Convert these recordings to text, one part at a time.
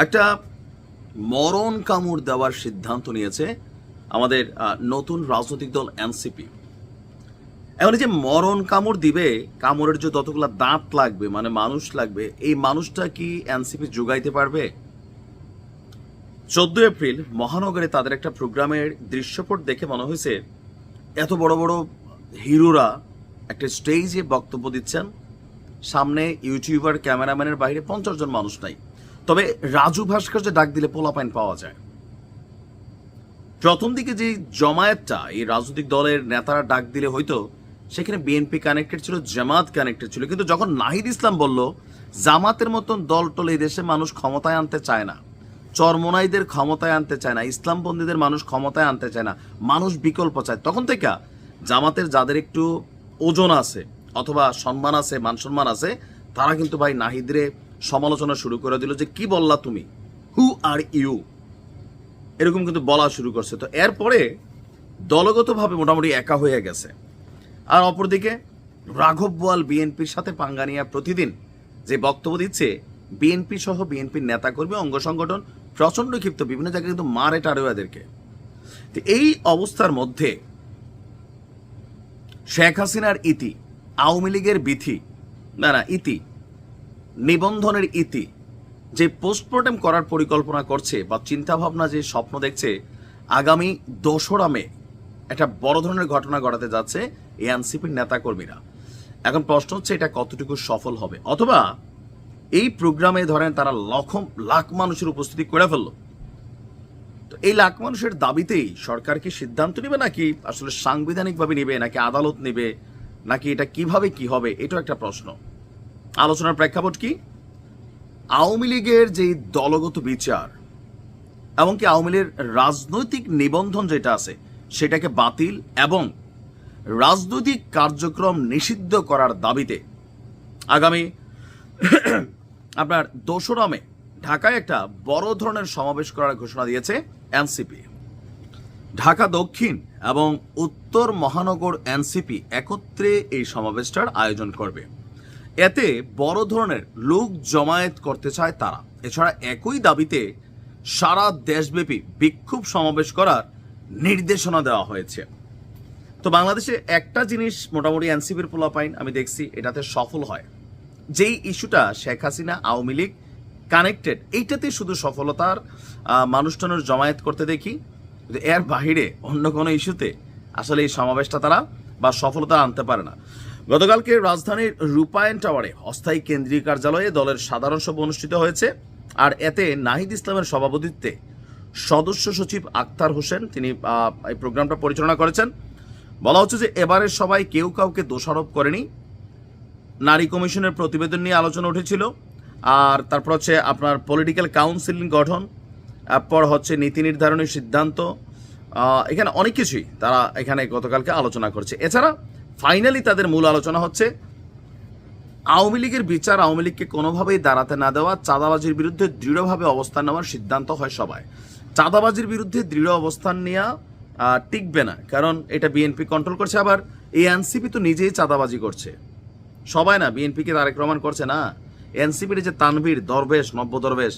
একটা মরণ কামড় দেওয়ার সিদ্ধান্ত নিয়েছে আমাদের নতুন রাজনৈতিক দল এনসিপি। এখন এই যে মরণ কামড় দিবে, কামড়ের যে যতগুলো দাঁত লাগবে মানে মানুষ লাগবে, এই মানুষটা কি এনসিপি যোগাইতে পারবে? চোদ্দ এপ্রিল মহানগরে তাদের একটা প্রোগ্রামের দৃশ্যপট দেখে মনে হয়েছে, এত বড় বড় হিরোরা একটা স্টেজে বক্তব্য দিচ্ছেন, সামনে ইউটিউবার, ক্যামেরাম্যানের বাইরে পঞ্চাশ জন মানুষ নাই। তবে রাজু ভাস্কর্য ডাক দিলে পোলাপাইন পাওয়া যায়। প্রথম দিকে যে জমায়েতটা, এই রাজনৈতিক দলের নেতারা ডাক দিলে হয়তো সেখানে বিএনপি কানেক্টেড ছিল, জামাত কানেক্টেড ছিল। কিন্তু যখন নাহিদ ইসলাম বলল, জামাতের মতন দল টল এই দেশে মানুষ ক্ষমতায় আনতে চায় না, চরমোনাইদের ক্ষমতায় আনতে চায় না, ইসলামপন্থীদের মানুষ ক্ষমতায় আনতে চায় না, মানুষ বিকল্প চায়। তখন থেকে জামাতের যাদের একটু ওজন আছে অথবা সম্মান আছে, মান সম্মান আছে, তারা কিন্তু ভাই নাহিদরে সমালোচনা শুরু করে দিল যে, কি বললা তুমি? হু আর ইউ এরকম কিন্তু বলা শুরু করছে। তো এরপরে দলগতভাবে মোটামুটি একা হয়ে গেছে। আর অপরদিকে রাঘব বোয়াল বিএনপির সাথে পাঙ্গানিয়া প্রতিদিন যে বক্তব্য দিচ্ছে, বিএনপি সহ বিএনপির নেতাকর্মী, অঙ্গ সংগঠন, প্রচণ্ড ক্ষিপ্ত, বিভিন্ন জায়গায় কিন্তু মারে টারেও এদেরকে তো এই অবস্থার মধ্যে শেখ হাসিনার ইতি, আওয়ামী লীগের বিথি, না না, ইতি নিবন্ধনের ইতি, যে পোস্টমর্টেম করার পরিকল্পনা করছে বা চিন্তা ভাবনা যে স্বপ্ন দেখছে, আগামী দোসরা মে একটা বড় ধরনের ঘটনা ঘটাতে যাচ্ছে এনসিপির নেতাকর্মীরা। এখন প্রশ্ন হচ্ছে, এটা কতটুকু সফল হবে? অথবা এই প্রোগ্রামে ধরেন তারা লক্ষ লাখ মানুষের উপস্থিতি করে ফেলল। তো এই লাখ মানুষের দাবিতেই সরকার কি সিদ্ধান্ত নেবে নাকি আসলে সাংবিধানিকভাবে নেবে, নাকি আদালত নেবে, নাকি এটা কীভাবে কি হবে, এটাও একটা প্রশ্ন। আলোচনার প্রেক্ষাপট কি? আওয়ামী লীগের যে দলগত বিচার এমনকি আওয়ামী লীগের রাজনৈতিক নিবন্ধন যেটা আছে, সেটাকে বাতিল এবং রাজনৈতিক কার্যক্রম নিষিদ্ধ করার দাবিতে আগামী আপনার দোসরা মে ঢাকায় একটা বড় ধরনের সমাবেশ করার ঘোষণা দিয়েছে এনসিপি। ঢাকা দক্ষিণ এবং উত্তর মহানগর এনসিপি একত্রে এই সমাবেশটার আয়োজন করবে। এতে বড় ধরনের লোক জমায়েত করতে চায় তারা। এছাড়া একই দাবিতে সারা দেশব্যাপী বিক্ষোভ সমাবেশ করার নির্দেশনা দেওয়া হয়েছে। তো বাংলাদেশে একটা জিনিস মোটামুটি এনসিপির পোলাপাইন আমি দেখছি এটাতে সফল হয়। যেই ইস্যুটা শেখ হাসিনা আওয়ামী লীগ কানেক্টেড এইটাতে শুধু সফলতার আহ, মানুষজনের জমায়েত করতে দেখি এর বাহিরে অন্য কোনো ইস্যুতে আসলে এই সমাবেশটা তারা বা সফলতা আনতে পারে না। গতকালকে রাজধানীর রূপায়ণ টাওয়ারে অস্থায়ী কেন্দ্রীয় কার্যালয়ে দলের সাধারণ সভা অনুষ্ঠিত হয়েছে, আর এতে নাহিদ ইসলামের সভাপতিত্বে সদস্য সচিব আক্তার হোসেন, তিনি এই প্রোগ্রামটা পরিচালনা করেছেন। বলা হচ্ছে যে এবারের সবাই কেউ কাউকে দোষারোপ করেনি। নারী কমিশনের প্রতিবেদন নিয়ে আলোচনা উঠেছিল, আর তারপর হচ্ছে আপনার পলিটিক্যাল কাউন্সিলিং গঠন তারপর হচ্ছে নীতি নির্ধারণের সিদ্ধান্ত এখানে অনেক কিছুই তারা এখানে গতকালকে আলোচনা করছে। এছাড়া ফাইনালি তাদের মূল আলোচনা হচ্ছে, আওয়ামী লীগের বিচার আওয়ামী লীগকে কোনোভাবেই দাঁড়াতে না দেওয়া, চাঁদাবাজির বিরুদ্ধে দৃঢ়ভাবে অবস্থান নেওয়ার সিদ্ধান্ত হয় সবাই। চাঁদাবাজির বিরুদ্ধে দৃঢ় অবস্থান নেওয়া টিকবে না, কারণ এটা বিএনপি কন্ট্রোল করছে। আবার এই এনসিপি তো নিজেই চাঁদাবাজি করছে। সবাই না, বিএনপিকে তারেক রহমান করছে না। এনসিপির যে তানভীর, দরবেশ, নব্য দরবেশ,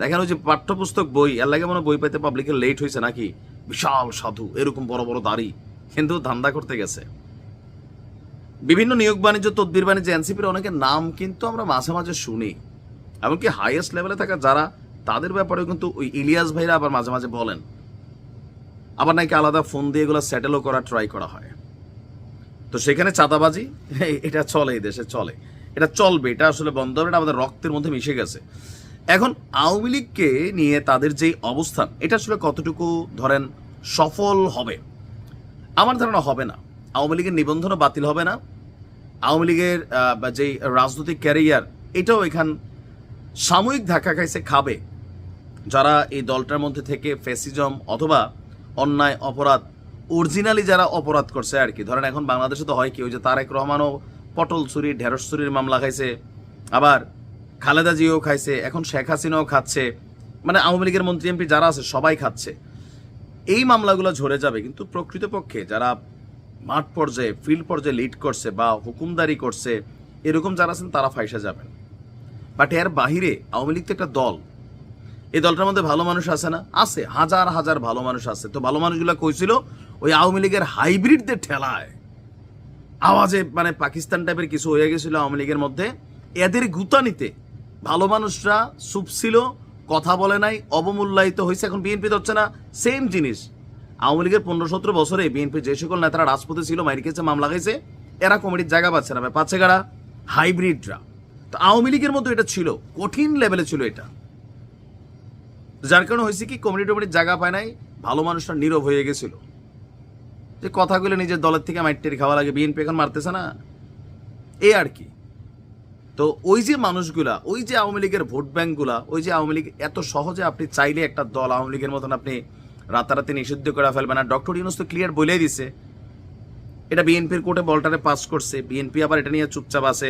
দেখেন ওই যে পাঠ্যপুস্তক বই, এর লাগে মনে বই পেতে পাবলিকের লেট হয়েছে নাকি? বিশাল সাধু, এরকম বড় বড় দাড়ি, কিন্তু ধান্দা করতে গেছে। বিভিন্ন নিয়োগ বাণিজ্য, তদ্বির বাণিজ্য, এনসিপির অনেকের নাম কিন্তু আমরা মাঝে মাঝে শুনি। এমনকি হাইয়েস্ট লেভেলে থাকা যারা, তাদের ব্যাপারেও কিন্তু ওই ইলিয়াস ভাইরা আবার মাঝে মাঝে বলেন। আবার নাকি আলাদা ফোন দিয়ে এগুলো সেটেলও করা ট্রাই করা হয়। তো সেখানে চাঁদাবাজি, এটা চলে, এই দেশে চলে। এটা চলবে, এটা আসলে বন্ধ হবে, এটা আমাদের রক্তের মধ্যে মিশে গেছে। এখন আওয়ামী লীগকে নিয়ে তাদের যে অবস্থান, এটা আসলে কতটুকু ধরেন সফল হবে? আমার ধারণা হবে না। আওয়ামী লীগের নিবন্ধনও বাতিল হবে না। আওয়ামী লীগের যেই রাজনৈতিক ক্যারিয়ার, এটাও এখান সাময়িক ধাক্কা খাইছে খাবে। যারা এই দলটার মধ্যে থেকে ফেসিজম অথবা অন্যায় অপরাধ, অরিজিনালি যারা অপরাধ করছে আর কি, ধরেন এখন বাংলাদেশে তো হয় কি, ওই যে তারেক রহমানও পটল চুরি, ঢেঁড়স চুরির মামলা খাইছে, আবার খালেদা জিও খাইছে, এখন শেখ হাসিনাও খাচ্ছে মানে আওয়ামী লীগের মন্ত্রী এমপি যারা আছে সবাই খাচ্ছে। এই মামলাগুলো ঝরে যাবে, কিন্তু প্রকৃতপক্ষে যারা মাঠ পর্যায়ে ফিল্ড পর্যায়ে লিড করছে বা হুকুমদারি করছে, এরকম যারা আছেন তারা ফাইসা যাবেন। বাট এর বাহিরে আওয়ামী লীগ তো একটা দল। এই দলটার মধ্যে ভালো মানুষ আছে না? আছে, হাজার হাজার ভালো মানুষ আছে। তো ভালো মানুষগুলো কইছিল ওই আওয়ামী লীগের হাইব্রিডদের ঠেলায়। আওয়াজে মানে পাকিস্তান টাইপের কিছু হয়ে গেছিল আওয়ামী লীগের মধ্যে। এদের গুতানিতে ভালো মানুষরা চুপ ছিল, কথা বলে নাই, অবমূল্যায়িত হয়েছে এখন বিএনপি হচ্ছে না। সেম জিনিস। আওয়ামী লীগের পনেরো সতেরো বছরে বিএনপি যে সকল নেতারা রাজপথে ছিল, মাইর খেয়েছে, মামলা খাইছে, এরা কমিটির জায়গা পাচ্ছে না। পাচ্ছে কারা? হাইব্রিডরা। তো আওয়ামী লীগের মধ্যে এটা ছিল, কঠিন লেভেলে ছিল এটা। যার কারণে হয়েছে কি, কমিটি টমিটির জায়গা পায় নাই, ভালো মানুষরা নীরব হয়ে গেছিল। যে কথাগুলো নিজের দলের থেকে মাইটের খাওয়া লাগে, বিএনপি এখন মারতেছে না। এ আর কি। তো ওই যে মানুষগুলা, ওই যে আওয়ামী লীগের ভোট ব্যাংকগুলা, ওই যে আওয়ামী লীগ এত সহজে আপনি চাইলে একটা দল আওয়ামী লীগের মতন আপনি রাতারাতি নিষিদ্ধ করে ফেলবে না ডক্টর ইউনুস তো ক্লিয়ার বলেই দিছে। এটা বিএনপির কোর্টে বলটারে পাস করছে। বিএনপি আবার এটা নিয়ে চুপচাপ আছে।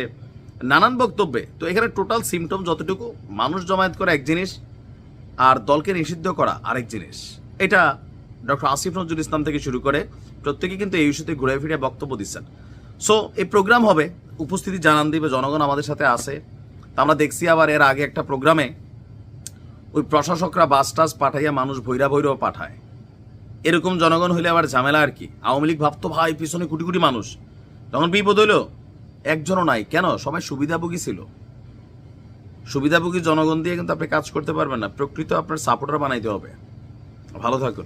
নানান বক্তব্যে। তো এখানে টোটাল সিমটম যতটুকু, মানুষ জমায়েত করা এক জিনিস, আর দলকে নিষিদ্ধ করা আরেক জিনিস। এটা ডক্টর আসিফ নজরুল ইসলাম থেকে শুরু করে প্রত্যেকে কিন্তু এই ইস্যুতে ঘুরে ফিরে বক্তব্য দিচ্ছেন। সো এই প্রোগ্রাম হবে। উপস্থিতি জানান দিবে, জনগণ আমাদের সাথে আছে। তা আমরা দেখছি আবার এর আগে একটা প্রোগ্রামে ওই প্রশাসকরা বাস টাস পাঠাইয়া মানুষ ভৈরা ভৈরব পাঠায়। এরকম জনগণ হইলে আবার ঝামেলা আর কি। আওয়ামী লীগ ভাবতো, ভাই, পিছনে কোটি কোটি মানুষ। তখন বিপদ হইল, একজনও নাই। কেন? সবাই সুবিধাভোগী ছিল। সুবিধাভোগী জনগণ দিয়ে কিন্তু আপনি কাজ করতে পারবেন না। প্রকৃত আপনার সাপোর্টার বানাইতে হবে। ভালো থাকুন।